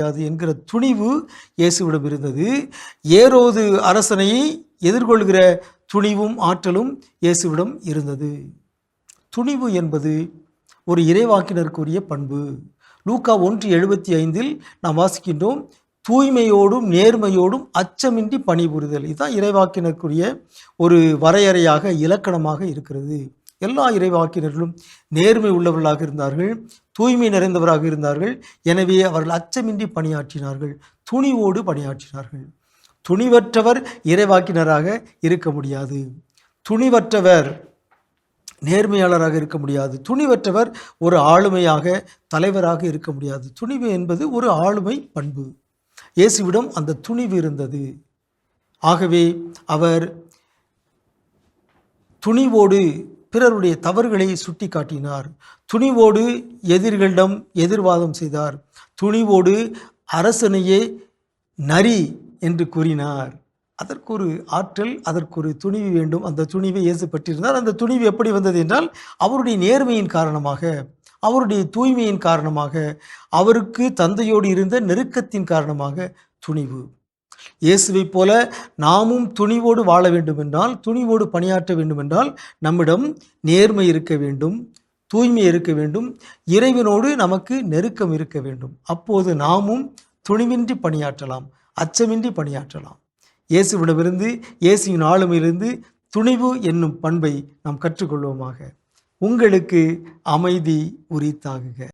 முடியாது என்கிற துணிவு இயேசுவிடம் இருந்தது. ஏரோது அரசனை எதிர்கொள்கிற துணிவும் ஆற்றலும் இயேசுவிடம் இருந்தது. துணிவு என்பது ஒரு இறைவாக்கினருக்குரிய பண்பு. லூக்கா ஒன்று எழுபத்தி ஐந்தில் நாம் வாசிக்கின்றோம் தூய்மையோடும் நேர்மையோடும் அச்சமின்றி பணிபுரிதல். இதுதான் இறைவாக்கினருக்குரிய ஒரு வரையறையாக இலக்கணமாக இருக்கிறது. எல்லா இறைவாக்கினர்களும் நேர்மை உள்ளவர்களாக இருந்தார்கள் தூய்மை நிறைந்தவராக இருந்தார்கள். எனவே அவர்கள் அச்சமின்றி பணியாற்றினார்கள் துணிவோடு பணியாற்றினார்கள். துணிவற்றவர் இறைவாக்கினராக இருக்க முடியாது. துணிவற்றவர் நேர்மையாளராக இருக்க முடியாது. துணிவற்றவர் ஒரு ஆளுமையாக தலைவராக இருக்க முடியாது. துணிவு என்பது ஒரு ஆளுமை பண்பு. இயேசுவிடம் அந்த துணிவு இருந்தது. ஆகவே அவர் துணிவோடு பிறருடைய தவறுகளை சுட்டி காட்டினார் துணிவோடு எதிரிகளிடம் எதிர்வாதம் செய்தார். துணிவோடு அரசனையே நரி என்று கூறினார். அதற்கு ஒரு ஆற்றல் அதற்கு ஒரு துணிவு வேண்டும். அந்த துணிவை இயேசு அந்த துணிவு எப்படி வந்தது என்றால் அவருடைய நேர்மையின் காரணமாக அவருடைய தூய்மையின் காரணமாக அவருக்கு தந்தையோடு இருந்த நெருக்கத்தின் காரணமாக துணிவு. இயேசுவைப் போல நாமும் துணிவோடு வாழ வேண்டுமென்றால் துணிவோடு பணியாற்ற வேண்டுமென்றால் நம்மிடம் நேர்மை இருக்க வேண்டும் தூய்மை இருக்க வேண்டும் இறைவனோடு நமக்கு நெருக்கம் இருக்க வேண்டும். அப்போது நாமும் துணிவின்றி பணியாற்றலாம் அச்சமின்றி பணியாற்றலாம். இயேசுவிடமிருந்து இயேசுவின் ஆளுமையிலிருந்து துணிவு என்னும் பண்பை நாம் கற்றுக்கொள்வோமாக. உங்களுக்கு அமைதி உரித்தாகுக.